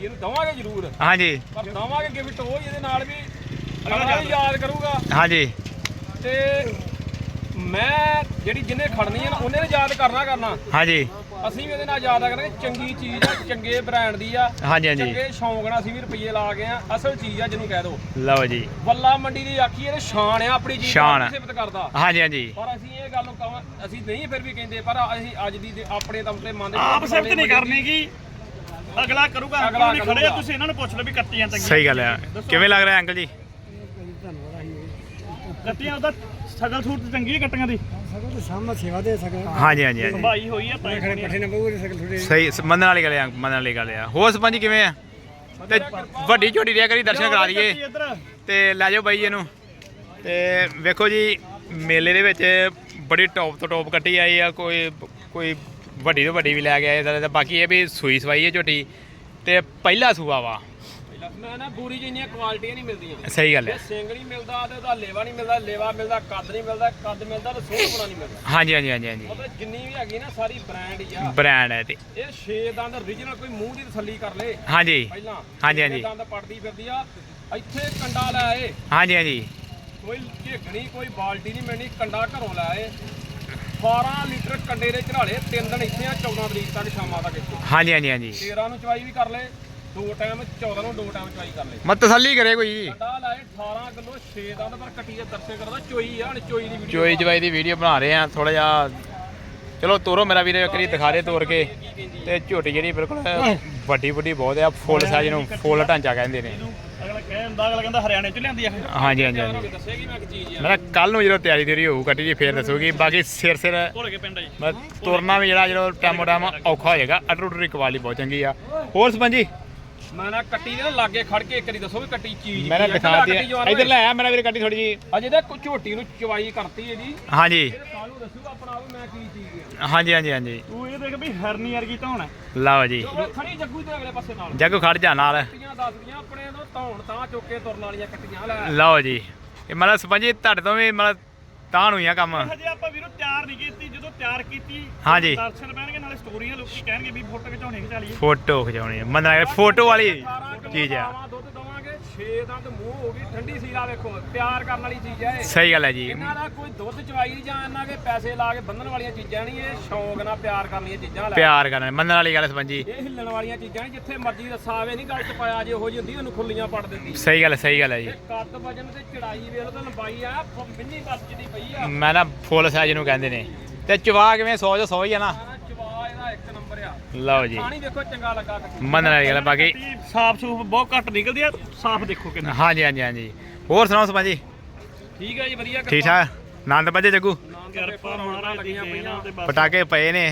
ਇਹਨੂੰ ਦਵਾਂਗੇ ਜ਼ਰੂਰ।
ਹਾਂਜੀ।
ਪਰ ਦਵਾਂਗੇ ਗਿਫਟ ਉਹ ਜਿਹਦੇ ਨਾਲ ਵੀ ਅਗਲਾ ਵੀ ਯਾਦ ਕਰੂਗਾ।
ਹਾਂਜੀ।
ਤੇ ਮੈਂ ਜਿਹੜੀ ਜਿਹਨੇ ਖੜਨੀ ਹੈ ਨਾ ਉਹਨੇ ਨੇ ਯਾਦ ਕਰਨਾ ਕਰਨਾ।
ਹਾਂਜੀ।
ਅਸੀਂ ਵੀ ਇਹਦੇ ਨਾਲ ਯਾਦ ਕਰਾਂਗੇ ਚੰਗੀ ਚੀਜ਼ ਆ ਚੰਗੇ ਬ੍ਰਾਂਡ ਦੀ ਆ।
ਹਾਂਜੀ ਹਾਂਜੀ।
ਚੰਗੇ ਸ਼ੌਂਕ ਨਾਲ ਅਸੀਂ ਵੀ ਰੁਪਏ ਲਾ ਗਏ ਆ ਅਸਲ ਚੀਜ਼ ਆ ਜਿਹਨੂੰ ਕਹਿ ਦੋ।
ਲਓ ਜੀ।
ਵੱਲਾ ਮੰਡੀ ਦੀ ਆਖੀ ਇਹਦੇ ਸ਼ਾਨ ਆ ਆਪਣੀ ਚੀਜ਼
ਸ਼ਾਨ ਆ।
ਦੀ ਸਿਫਤ ਕਰਦਾ।
ਹਾਂਜੀ ਹਾਂਜੀ।
ਪਰ ਅਸੀਂ ਇਹ ਗੱਲ ਨੂੰ ਕਹਾਂ ਅਸੀਂ ਨਹੀਂ ਫਿਰ ਵੀ ਕਹਿੰਦੇ ਪਰ ਅਸੀਂ ਅੱਜ ਦੀ ਦੇ- ਆਪਣੇ ਦਮ ਤੇ ਮੰਨਦੇ
ਆਪ ਸਿਫਤ ਨਹੀਂ ਕਰਨੀ ਗੀ ਅਗਲਾ ਕਰੂਗਾ
ਅਗਲਾ
ਖੜੇ ਆ। ਤੁਸੀਂ ਇਹਨਾਂ ਨੂੰ ਪੁੱਛ ਲਓ ਵੀ ਕੱਟੀਆਂ ਚੰਗੀਆਂ
ਸਹੀ ਗੱਲ ਹੈ ਕਿਵੇਂ ਲੱਗ ਰਿਹਾ ਅੰਕਲ ਜੀ?
ਕੱਟੀਆਂ ਉਹਦਾ ਸਗਲ ਸੂਟ ਚੰਗੀ ਹੈ ਕੱਟੀਆਂ ਦੀ।
ਸਗੋਂ ਤੇ ਸਾਹਮਣੇ ਸੇਵਾ ਦੇ ਸਕੇ
ਹਾਂਜੀ ਹਾਂਜੀ ਹਾਂਜੀ।
ਭਾਈ ਹੋਈ ਆ ਤਾਂ
ਪੱਠੇ ਨਾ ਬਹੂ ਸਕੇ ਥੋੜੇ
ਸਹੀ ਸ- ਮੰਨਣ ਵਾਲੀ ਗੱਲ ਆ ਮੰਨਣ ਵਾਲੀ ਗੱਲ ਆ। ਹੋਰ ਸਰਪੰਚ ਜੀ ਕਿਵੇਂ ਆ? ਤੇ ਵੱਡੀ ਝੋਟੀ ਰਿਆ ਕਰੀ ਦਰਸ਼ਨ ਕਰਾ ਦਈਏ।
ਇੱਧਰ।
ਤੇ ਲੈ ਜਾਓ ਬਾਈ ਇਹਨੂੰ। ਤੇ ਵੇਖੋ ਜੀ ਮੇਲੇ ਦੇ ਵਿੱਚ ਬੜੀ ਟੌਪ ਤੋਂ ਟੌਪ ਕੱਟੀ ਆਈ ਆ ਕੋਈ ਕੋਈ ਵੱਡੀ ਤੋਂ ਵੱਡੀ ਵੀ ਲੈ ਕੇ ਆਏ। ਤੇ ਬਾਕੀ ਇਹ ਵੀ ਸੂਈ ਸਵਾਈ ਹੈ ਝੋਟੀ। ਤੇ ਪਹਿਲਾ ਸੂਆ ਵਾ।
ਮੈਂ ਨਾ ਬੂਰੀ ਜਿਹੀਆਂ ਕੁਆਲਿਟੀਆਂ ਨਹੀਂ ਮਿਲਦੀਆਂ।
ਸਹੀ ਗੱਲ
ਜੇ
ਹੈ।
ਸਿੰਘ ਨਹੀਂ ਮਿਲਦਾ ਤੇ ਉਹਦਾ ਲੇਵਾ ਨਹੀਂ ਮਿਲਦਾ ਲੇਵਾ ਮਿਲਦਾ ਕੱਦ ਨਹੀਂ ਮਿਲਦਾ ਕੱਦ ਮਿਲਦਾ ਤੇ ਸੋਹਣਾ ਨਹੀਂ ਮਿਲਦਾ।
ਹਾਂਜੀ ਹਾਂਜੀ ਹਾਂਜੀ ਹਾਂਜੀ।
ਮਤਲਬ ਜਿੰਨੀ ਵੀ ਹੈਗੀ ਨਾ ਸਾਰੀ ਬ੍ਰਾਂਡ ਹੀ ਆ।
ਬ੍ਰਾਂਡ ਹੈ ਤੇ।
ਇਹ ਛੇ ਦੰਦ origignal ਕੋਈ ਮੂੰਹ ਦੀ ਤਸੱਲੀ ਕਰ ਲੇ।
ਹਾਂਜੀ।
ਪਹਿਲਾਂ
ਹਾਂਜੀ, ਹਾਂਜੀ।
ਦੰਦ ਪੜਦੀ ਫਿਰਦੀ ਆ। ਇੱਥੇ ਕੰਡਾ ਲੈ ਆਏ।
ਹਾਂਜੀ ਹਾਂਜੀ।
ਕੋਈ ਝੇਗਣੀ ਕੋਈ ਬਾਲਟੀ ਨਹੀਂ ਮਿਲਣੀ ਕੰਡਾ ਘਰੋਂ ਲੈ ਆਏ। 12 ਲੀਟਰ ਕੰਡੇ ਦੇ ਚੜਾਲੇ ਤਿੰਨ ਦਿਨ ਇੱਥੇ ਆ 14 ਤਰੀਕ ਤੱਕ ਸ਼ਾਮਾਂ ਤੱਕ ਇੱਥੇ।
ਹਾਂਜੀ ਹਾਂਜੀ ਹਾਂਜੀ।
13 ਨੂੰ ਚਵਾਈ ਵੀ ਕਰ ਲੈ ਦੋ ਟਾਈਮ 14 ਨੂੰ ਦੋ ਟਾਈਮ ਚਵਾਈ ਕਰ ਲੈ
ਮਤ ਤਸੱਲੀ ਕਰੇ ਕੋਈ
ਕੰਡਾ ਲਾਏ 18 ਕਿਲੋ 6 ਦੰਦ ਪਰ ਕੱਟੀ ਦੇ ਦਰਸ਼ਨ ਕਰਦਾ ਚੋਈ ਆ ਹਣ ਚੋਈ ਦੀ ਵੀਡੀਓ
ਚੋਈ ਜਵਾਈ ਦੀ ਵੀਡੀਓ ਬਣਾ ਰਹੇ ਆ ਥੋੜਾ ਜਿਹਾ। ਚਲੋ ਤੋਰੋ ਮੇਰਾ ਵੀਰੇ ਇੱਕ ਵਾਰੀ ਦਿਖਾ ਦੇ ਤੋਰ ਕੇ। ਤੇ ਝੋਟੀ ਜਿਹੜੀ ਬਿਲਕੁਲ ਵੱਡੀ ਵੱਡੀ ਬਹੁਤ ਆ ਫੁੱਲ ਸਾਈਜ਼ ਨੂੰ ਫੁੱਲ ਢਾਂਚਾ ਕਹਿੰਦੇ ਨੇ।
ਅਗਲਾ ਕਹਿੰਦਾ ਅਗਲਾ ਕਹਿੰਦਾ ਹਰਿਆਣੇ ਚ ਲਿਆਂਦੀ ਆ
ਹਾਂਜੀ ਹਾਂਜੀ ਹਾਂਜੀ।
ਦੱਸੇਗੀ ਮੈਂ ਕਿ ਚੀਜ਼ ਆ।
ਮੈਂ ਕੱਲ ਨੂੰ ਜਦੋਂ ਤਿਆਰੀ ਤੇਰੀ ਹੋਊ ਕੱਟੀ ਜੀ ਫੇਰ ਦੱਸੂਗੀ। ਬਾਕੀ ਸਿਰ ਸਿਰ
ਭੁੱਲ ਕੇ ਪਿੰਡ ਆ ਜੀ।
ਮੈਂ ਤੁਰਨਾ ਵੀ ਜਿਹੜਾ ਜਦੋਂ ਟਾਈਮੋ ਟਾਈਮ ਔਖਾ ਹੋ ਜਾਏਗਾ ਅਟਰੂਟਰੀ ਕੁਆਲਿਟੀ ਬਹੁਤ ਚੰਗੀ ਆ। ਹੋਰ ਸਪੰਜੀ
ਮੈਂ ਨਾ ਕੱਟੀ ਦੇ ਨਾ ਲਾਗੇ ਖੜ ਕੇ ਇੱਕ ਵਾਰੀ ਦੱਸੋ ਵੀ ਕੱਟੀ ਚੀਜ਼
ਮੈਂ ਨਾ
ਕੀ ਆ,
ਦਿਖਾ
ਕੱਟੀ
ਦਿਆ।
ਜਵਾਨ
ਇਧਰ ਲੈ ਆ ਮੇਰਾ ਵੀਰੇ ਕੱਟੀ ਥੋੜੀ ਜੀ
ਅਜੇ ਤਾਂ ਝੋਟੀ ਨੂੰ ਚਵਾਈ ਕਰਤੀ ਇਹਦੀ।
ਹਾਂਜੀ।
ਇਹ ਸਾਨੂੰ ਦੱਸੂਗਾ ਆਪਣਾ ਆਪ ਮੈਂ ਕੀ ਚੀਜ਼ ਆ।
ਹਾਂਜੀ ਹਾਂਜੀ ਹਾਂਜੀ।
ਤੂੰ ਇਹ ਦੇਖ ਵੀ ਹਰਨੀ ਵਰਗੀ ਧੌਣ
ਲਓ ਜੀ।
ਖੜੀ ਜੱਗੂ ਦੇ ਅਗਲੇ ਪਾਸੇ ਨਾਲ।
ਜੱਗੂ ਖੜ ਜਾ ਨਾਲ।
ਕੱਟੀਆਂ ਦੱਸਦੀਆਂ ਆਪਣੇ ਤੋਂ ਧੌਣ ਤਾਂ ਚੁੱਕ ਕੇ ਤੁਰਨ ਵਾਲੀਆਂ ਕੱਟੀਆਂ ਲੈ।
ਲਓ ਜੀ। ਇਹ ਮਤਲਬ ਸਪੰਜੀ ਤੁਹਾਡੇ ਤੋਂ ਵੀ ਮਤਲਬ ਤਾਂ ਨੂੰ ਹੀ ਆ ਕੰਮ।
ਹਜੇ ਆਪਾਂ ਵੀਰੋ ਤਿਆਰ ਨਹੀਂ ਕੀਤੀ ਜਦੋਂ ਤਿਆਰ ਕੀਤੀ
ਹਾਂਜੀ।
ਦਰਸ਼ਨ ਪੈਣਗੇ ਨਾਲੇ ਸਟੋਰੀਆਂ ਲੋਕੀ ਕਹਿਣਗੇ ਵੀ ਫੋਟੋ ਖਿਚਾਉਣੀ ਖਿਚਾ ਲਈਏ
ਫੋਟੋ ਖਿਚਾਉਣੀ ਹੈ ਮੰਨਣਾ ਫੋਟੋ ਵਾਲੀ
18 ਕਿਲੋ
ਚੀਜ਼ ਆ।
ਦੁੱਧ 6 ਦੰਦ ਮੂੰਹ ਹੋ ਗਈ ਠੰਡੀ ਸੀਲਾ ਵੇਖੋ ਪਿਆਰ ਕਰਨ ਵਾਲੀ ਚੀਜ਼ ਹੈ ਇਹ।
ਸਹੀ ਗੱਲ ਹੈ ਜੀ।
ਇਹਨਾਂ ਦਾ ਕੋਈ ਦੁੱਧ ਚਵਾਈ ਜਾਂ ਇਹਨਾਂ ਦੇ ਪੈਸੇ ਲਾ ਕੇ ਬੰਨਣ ਵਾਲੀਆਂ ਚੀਜ਼ਾਂ ਨਹੀਂ ਇਹ ਸ਼ੌਂਕ ਨਾਲ ਪਿਆਰ ਕਰਨ ਵਾਲੀਆਂ ਚੀਜ਼ਾਂ ਲੈ।
ਪਿਆਰ ਕਰਨਾ ਮੰਨਣ ਵਾਲੀ ਗੱਲ ਸਪੰਜੀ।
ਇਹ ਹਿੱਲਣ ਵਾਲੀਆਂ ਚੀਜ਼ਾਂ ਜਿੱਥੇ ਮਰਜ਼ੀ ਰੱਸਾ ਆਵੇ ਨਹੀਂ ਗੱਲ ਚ ਪਾਇਆ ਜੇ ਉਹੋ ਜਿਹੀ ਹੁੰਦੀ ਉਹਨੂੰ ਖੁੱਲੀਆਂ ਪੜ ਦਿੰਦੀ।
ਸਹੀ ਗੱਲ ਹੈ, ਸਹੀ ਗੱਲ ਹੈ ਜੀ।
ਇਹ ਕੱਦ ਵਜਨ ਤੇ ਚੜਾਈ ਵੇਖ ਲਓ ਤੇ ਲੰਬਾਈ ਆ ਮਿੰਨੀ ਬੱਸ ਦੀ ਪਈ ਆ।
ਮੈਂ ਨਾ ਫੁੱਲ ਸਾਈਜ਼ ਨੂੰ ਕਹਿੰਦੇ ਨੇ। ਤੇ ਚਵਾ ਕਿਵੇਂ 100 ਜੋ 100 ਹੀ ਆ ਨਾ
ਆਹ ਚਵਾ ਇਹਦਾ ਇੱਕ ਨੰਬਰ ਆ
ਲਓ ਜੀ।
ਪਾਣੀ ਦੇਖੋ ਚੰਗਾ ਲੱਗਾ
ਮੰਨਣ ਵਾਲੀ ਗੱਲ ਬਾਕੀ
ਸਾਫ਼ ਸੂਫ ਬਹੁਤ ਘੱਟ ਨਿਕਲਦੀ ਆ ਸਾਫ਼ ਦੇਖੋ ਕਿੰਨਾ।
ਹਾਂਜੀ ਹਾਂਜੀ ਹਾਂਜੀ। ਹੋਰ ਸੁਣਾਓ ਸਪੰਜੀ
ਠੀਕ ਹੈ ਜੀ ਵਧੀਆ
ਠੀਕ ਠਾਕ? ਆਨੰਦ ਬੱਜੇ ਜੱਗੂ?
ਕਿਰਪਾ ਮਹਾਰਾਜ ਦੀ ਦੇਣ ਆ ਤੇ ਬਸ।
ਪਟਾਕੇ ਪਏ ਨੇ।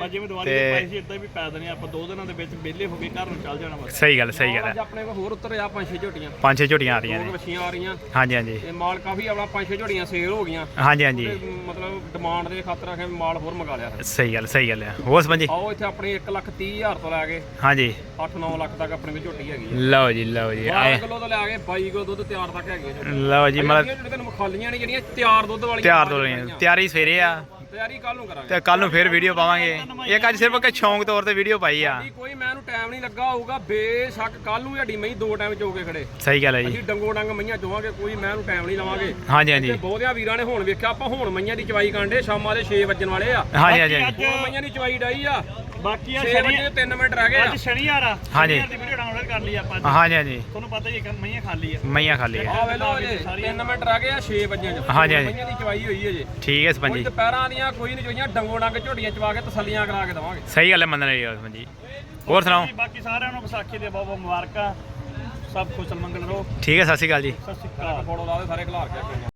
ਬਸ ਜਿਵੇਂ ਦਿਵਾਲੀ
ਤੇ-
ਦੇ ਪਏ ਸੀ ਇਦਾਂ ਵੀ ਪੈ ਦੇਣੇ ਆਪਾਂ ਦੋ ਦਿਨਾਂ ਦੇ ਵਿੱਚ ਵਿਹਲੇ ਹੋ ਕੇ ਘਰ ਨੂੰ ਚੱਲ ਜਾਣਾ ਬਸ।
ਸਹੀ ਗੱਲ ਸਹੀ ਗੱਲ
ਅੱਜ
ਹੈ
ਆਪਣੇ ਕੋਲ ਹੋਰ ਉੱਤਰ ਆ ਪੰਜ ਛੇ ਝੋਟੀਆਂ।
ਪੰਜ ਛੇ ਝੋਟੀਆਂ ਆ ਰਹੀਆਂ
ਦੋ
ਨੇ।
ਮੱਛੀਆਂ ਆ ਰਹੀਆਂ।
ਹਾਂਜੀ ਹਾਂਜੀ।
ਤੇ ਮਾਲ ਕਾਫੀ ਆਪਣਾ ਪੰਜ ਛੇ ਝੋਟੀਆਂ ਸੇਲ ਹੋ ਗਈਆਂ।
ਹਾਂਜੀ ਹਾਂਜੀ।
ਮਤਲਬ ਡਿਮਾਂਡ ਦੇ ਖਾਤਰ ਆਖੇ ਮਾਲ ਹੋਰ ਮੰਗਾ ਲਿਆ ਫਿਰ।
ਸਹੀ ਗੱਲ ਸਹੀ ਗੱਲ ਹੈ। ਹੋਰ ਸਪੰਜੀ
ਆਓ ਇੱਥੇ ਆਪਣੇ 1 ਲੱਖ 30 ਹਜ਼ਾਰ ਤੋਂ ਲੈ ਕੇ
ਹਾਂਜੀ।
8-9 ਲੱਖ ਤੱਕ ਆਪਣੇ ਕੋਲ ਝੋਟੀ ਹੈਗੀ
ਲਓ ਜੀ ਲਓ ਜੀ।
12
ਆਏ।
ਕਿਲੋ ਤੋਂ ਲੈ ਕੇ 22 ਕਿਲੋ ਦੁੱਧ ਤਿਆਰ ਤੱਕ ਹੈਗੀ ਹੈ
ਲਓ ਜੀ ਮਤਲਬ
ਜਿਹੜੀਆਂ ਤੁਹਾਨੂੰ ਮਖਾਲੀਆਂ ਨੇ ਜਿਹੜੀਆਂ ਤਿਆਰ ਦੁੱਧ ਵਾਲੀਆਂ
ਤਿਆਰ ਤੋਂ ਰਹੀਆਂ ਤਿਆਰੀ ਸਵੇਰੇ ਆ।
ਤਿਆਰੀ ਕੱਲ ਨੂੰ ਕਰਾਂਗੇ।
ਤੇ ਕੱਲ ਨੂੰ ਫੇਰ ਵੀਡੀਓ ਪਾਵਾਂਗੇ। ਇੱਕ ਅੱਜ ਸਿਰਫ ਇੱਕ ਸ਼ੌਂਕ ਤੌਰ ਤੇ ਵੀਡੀਓ ਪਾਈ ਆ।
ਕੋਈ ਮੈਨੂੰ ਟਾਈਮ ਨਹੀਂ ਲੱਗਾ ਹੋਊਗਾ ਬੇਸ਼ੱਕ ਕੱਲ ਨੂੰ ਸਾਡੀ ਮਹੀਂ ਦੋ ਟਾਈਮ ਚੋ ਕੇ ਖੜੇ।
ਸਹੀ ਗੱਲ ਹੈ ਜੀ।
ਅਸੀਂ ਡੰਗੋ ਡੰਗ ਮਈਆਂ ਚੋਵਾਂਗੇ ਕੋਈ ਮੈਂ ਨੂੰ ਟਾਈਮ ਨਹੀਂ ਲਵਾਂਗੇ।
ਹਾਂਜੀ ਹਾਂਜੀ।
ਬਹੁਤਿਆਂ ਵੀਰਾਂ ਨੇ ਹੁਣ ਵੇਖਿਆ ਆਪਾਂ ਹੁਣ ਮਈਆਂ ਦੀ ਚਵਾਈ ਕਾਂਡੇ ਸ਼ਾਮਾਂ ਦੇ 6 ਵਜਣ ਵਾਲੇ ਆ।
ਹਾਂਜੀ ਹਾਂਜੀ
ਮਈਆਂ ਦੀ ਚਵਾਈ ਡਾਈ ਆ।
ਬਾਕੀ ਆ
6
ਸ਼ਨੀ
ਵਜੇ 3 ਮਿੰਟ ਰਹਿ ਗਏ
ਅੱਜ ਸ਼ਨੀਵਾਰ ਆ।
ਹਾਂਜੀ।
ਸ਼ਨੀਵਾਰ ਦੀ ਵੀਡੀਓ ਡਾਊਨਲੋਡ ਕਰ ਲਈ ਆਪਾਂ ਅੱਜ।
ਹਾਂਜੀ ਹਾਂਜੀ।
ਤੁਹਾਨੂੰ ਪਤਾ ਹੀ ਹੈ ਕਿ ਮਈਆਂ ਖਾਲੀ ਆ।
ਮਈਆਂ ਖਾਲੀ ਹੈ
ਆ। ਵੇਲੋ ਜੇ 3 ਮਿੰਟ ਰਹਿ ਗਏ ਆ 6 ਵਜੇ ਚ
ਹਾਂਜੀ, ਹਾਂਜੀ।
ਮਈਆਂ ਦੀ ਚਵਾਈ ਹੋਈ ਹੈ ਜੇ
ਠੀਕ ਹੈ
ਕੋਈ
ਸਪੰਜੀ
ਦੁਪਹਿਰਾਂ ਦੀਆਂ ਕੋਈ ਨਹੀਂ ਚਵਾਈਆਂ ਡੰਗੋ ਡੰਗ ਝੋਟੀਆਂ ਚਵਾ ਕੇ ਤਸੱਲੀਆਂ ਕਰਾ ਕੇ ਦਵਾਂਗੇ।
ਸਹੀ ਗੱਲ ਹੈ ਮੰਨਣ ਵਾਲੀ ਗੱਲ ਸਪੰਜੀ ਹੋਰ ਸੁਣਾਓ?
ਬਾਕੀ ਸਾਰਿਆਂ ਨੂੰ ਵਿਸਾਖੀ ਦੇ ਬਹੁਤ ਬਹੁਤ ਮੁਬਾਰਕਾਂ। ਸਭ ਖੁਸ਼ਲ ਮੰਗਲ ਰਹੋ।
ਠੀਕ ਹੈ ਸਤਿ ਸ਼੍ਰੀ ਅਕਾਲ ਜੀ।
ਸਤਿ ਸ਼੍ਰੀ ਅਕਾਲ।
ਫੋਟੋ ਲਾ ਦੇ ਸਾਰੇ ਖਿਲਾਰ ਕੇ